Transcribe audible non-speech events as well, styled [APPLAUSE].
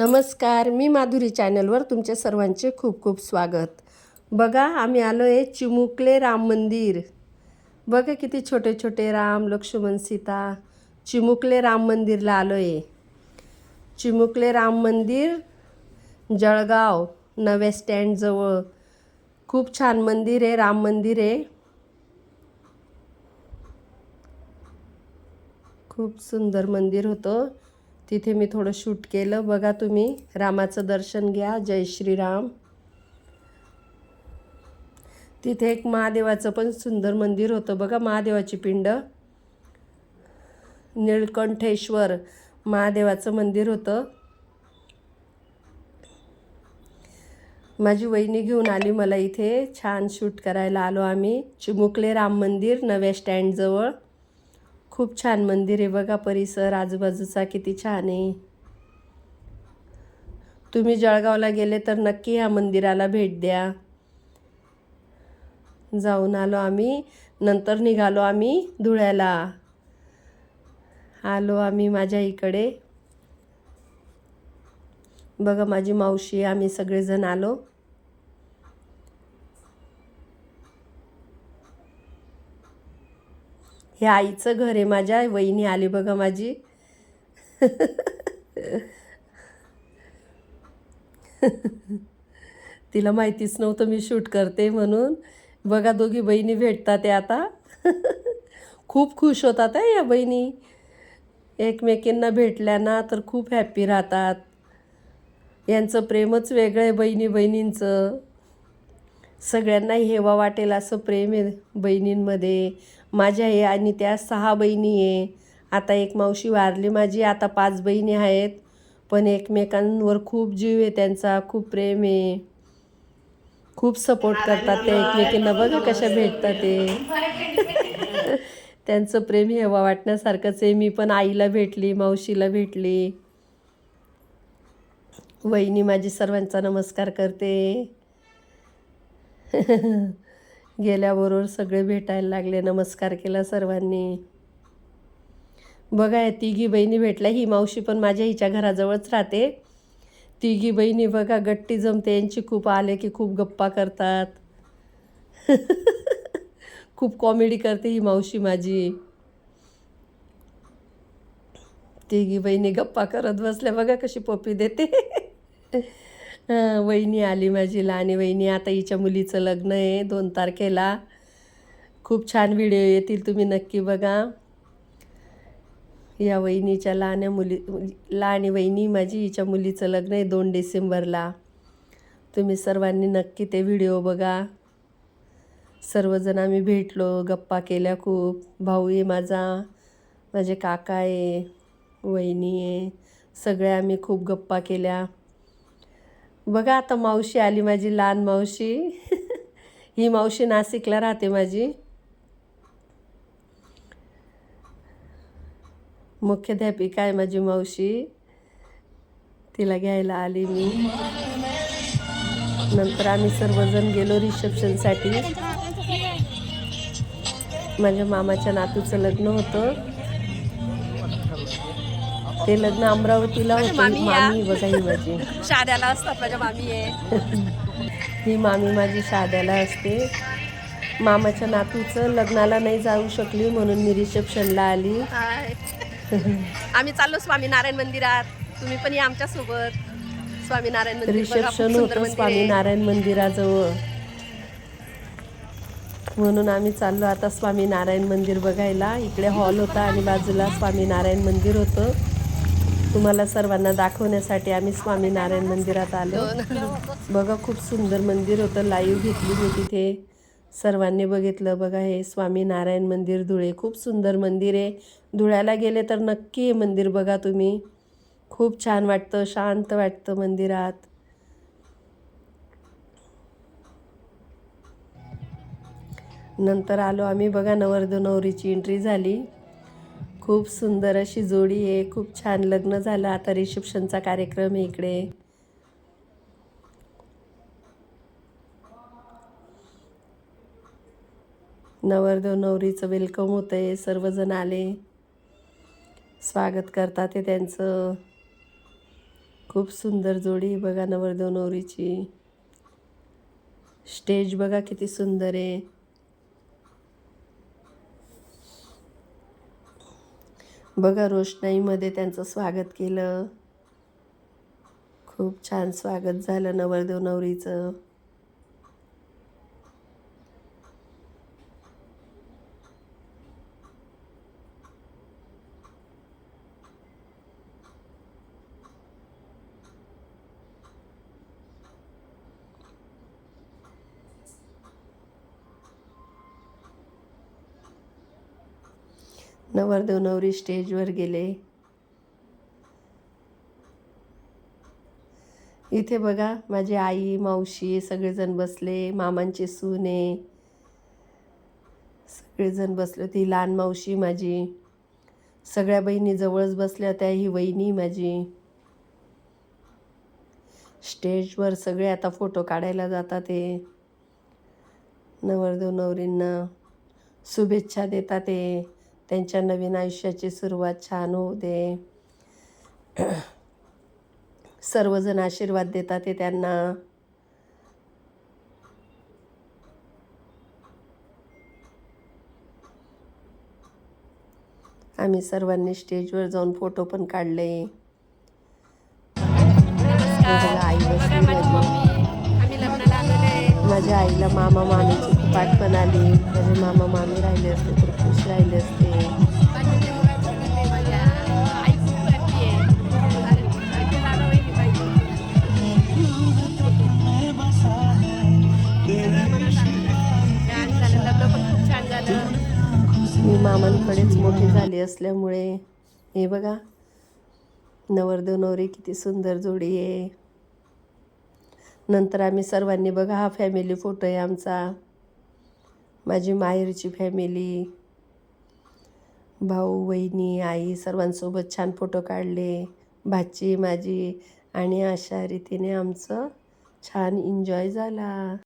नमस्कार मी माधुरी चॅनलवर तुमच्या सर्वांचे खूप खूप स्वागत. बघा आम्ही आलो आहे चिमुकले राम मंदिर. बघा किती छोटे छोटे राम लक्ष्मण सीता चिमुकले राम मंदिरला आलो आहे चिमुकले राम मंदिर जळगाव नव्या स्टँडजवळ खूप छान मंदिर आहे राम मंदिर आहे. खूप सुंदर मंदिर होतं. तिथे मी थोडं शूट केलं. बघा तुम्ही रामाचं दर्शन घ्या. जय श्रीराम. तिथे एक महादेवाचं पण सुंदर मंदिर होतं. बघा महादेवाची पिंड. निळकंठेश्वर महादेवाचं मंदिर होतं. माझी वहिनी घेऊन आली मला इथे. छान शूट करायला आलो आम्ही. चिमुकले राम मंदिर नव्या स्टँडजवळ. खूप छान मंदिर आहे बघा परिसर आजूबाजूचा किती छान आहे. तुम्ही जळगावला गेले तर नक्की ह्या मंदिराला भेट द्या. जाऊन आलो आम्ही नंतर निघालो आम्ही धुळ्याला. आलो आम्ही माझ्या इकडे. बघा माझी मावशी आम्ही सगळेजण आलो. हे आईचं घर आहे माझ्या वहिनी आली बघा माझी. तिला माहितीच नव्हतं मी शूट करते म्हणून. बघा दोघी बहिणी भेटतात ते आता. खूप खुश होतात आहे या बहिणी. एकमेकींना भेटल्या ना तर खूप हॅप्पी राहतात. यांचं प्रेमच वेगळं आहे बहिणी बहिणींचं. सगळ्यांना हेवा वाटेल असं प्रेम आहे बहिणींमध्ये. माझ्या आहे आणि त्या सहा बहिणी आहे. आता एक मावशी वारली माझी आता पाच बहिणी आहेत. पण एकमेकांवर खूप जीव आहे त्यांचा खूप प्रेम आहे. खूप सपोर्ट करतात ते एकमेकींना. बघा कशा भेटतात ते. [LAUGHS] त्यांचं प्रेम हेवा वाटण्यासारखंच आहे. मी पण आईला भेटली मावशीला भेटली. वहिनी माझी सर्वांचा नमस्कार करते. [LAUGHS] गेल्याबरोबर सगळे भेटायला लागले. नमस्कार केला सर्वांनी. बघा या तिघी बहिणी भेटल्या. ही मावशी पण माझ्या हिच्या घराजवळच राहते. तिघी बहिणी बघा गट्टी जमते. यांची खूप आले की खूप गप्पा करतात. [LAUGHS] खूप कॉमेडी करते ही मावशी माझी. तिघी बहिणी गप्पा करत बसल्या. बघा कशी पोपी देते. [LAUGHS] वहिनी आली माझी लहानी वहिनी. आता हिच्या मुलीचं लग्न आहे दोन तारखेला. खूप छान व्हिडिओ येतील तुम्ही नक्की बघा. या वहिनीच्या लहान्या मुली लहानी वहिनी माझी हिच्या मुलीचं लग्न आहे दोन डिसेंबरला. तुम्ही सर्वांनी नक्की ते व्हिडिओ बघा. सर्वजण आम्ही भेटलो गप्पा केल्या खूप. भाऊ आहे माझा माझे काका आहे वहिनी आहे. सगळ्या आम्ही खूप गप्पा केल्या. बघा आता मावशी आली माझी लहान मावशी. [LAUGHS] ही मावशी नाशिकला राहते माझी. मुख्याध्यापिका आहे माझी मावशी. तिला घ्यायला आली मी. नंतर आम्ही सर्वजण गेलो रिसेप्शनसाठी. माझ्या मामाच्या नातूचं लग्न होतं. ते लग्न अमरावतीला होतं. मामी बघा ही माझी. शाद्याला असतात माझ्या मामी आहे ही मामी माझी शाद्याला असते. मामाच्या नातूचं लग्नाला नाही जाऊ शकली म्हणून मी रिसेप्शनला आली. आम्ही चाललो स्वामीनारायण मंदिरात. तुम्ही पण या आमच्यासोबत. स्वामीनारायण मंदिर रिसेप्शन होतं. स्वामीनारायण मंदिराजवळ. म्हणून आम्ही चाललो आता स्वामीनारायण मंदिर बघायला. इकडे हॉल होता आणि बाजूला स्वामीनारायण मंदिर होतं. तुम्हाला सर्वांना दाखवण्यासाठी आम्ही स्वामीनारायण मंदिरात आलो. बघा खूप सुंदर मंदिर होतं. लाईव्ह घेतली मी तिथे. सर्वांनी बघितलं. बघा हे स्वामीनारायण मंदिर धुळे. खूप सुंदर मंदिर आहे. धुळ्याला गेले तर नक्की हे मंदिर बघा तुम्ही. खूप छान वाटतं. शांत वाटतं मंदिरात. नंतर आलो आम्ही. बघा नवरदेव नवरीची एंट्री झाली. खूप सुंदर अशी जोडी आहे. खूप छान लग्न झालं. आता रिसेप्शनचा कार्यक्रम आहे इकडे. नवरदेव नवरीचं वेलकम होतं आहे सर्वजण आले. स्वागत करतात ते त्यांचं. खूप सुंदर जोडी बघा नवरदेव नवरीची. स्टेज बघा किती सुंदर आहे. बघा रोषणाईमध्ये त्यांचं स्वागत केलं. खूप छान स्वागत झालं नवरदेव नवरीचं. नवरदेव नवरी स्टेजवर गेले. इथे बघा माझी आई मावशी सगळेजण बसले मामांचे सून आहे. सगळेजण बसले ती लहान मावशी माझी. सगळ्या बहिणी जवळच बसल्या त्या ही वहिनी माझी. स्टेजवर सगळे आता फोटो काढायला जातात ते नवरदेव नवरींना शुभेच्छा देतात ते त्यांच्या नवीन आयुष्याची सुरुवात छान होऊ दे. सर्वजण आशीर्वाद देतात ते त्यांना. आम्ही सर्वांनी स्टेजवर जाऊन फोटो पण काढले. आई माझ्या आईला मामा मामीची खूप आली. माझे मामा मामी राहिले असते तर खुश राहिले असते. मी मामांकडेच मोठी झाली असल्यामुळे हे बघा नवरदेव नवरी किती सुंदर जोडी आहे. नंतर आम्ही सर्वांनी बघा हा फॅमिली फोटो आहे आमचा. माझी माहेरची फॅमिली भाऊ वहिनी आई सर्वांसोबत छान फोटो काढले. भाची माझी आणि अशा रीतीने आमचं छान एन्जॉय झाला.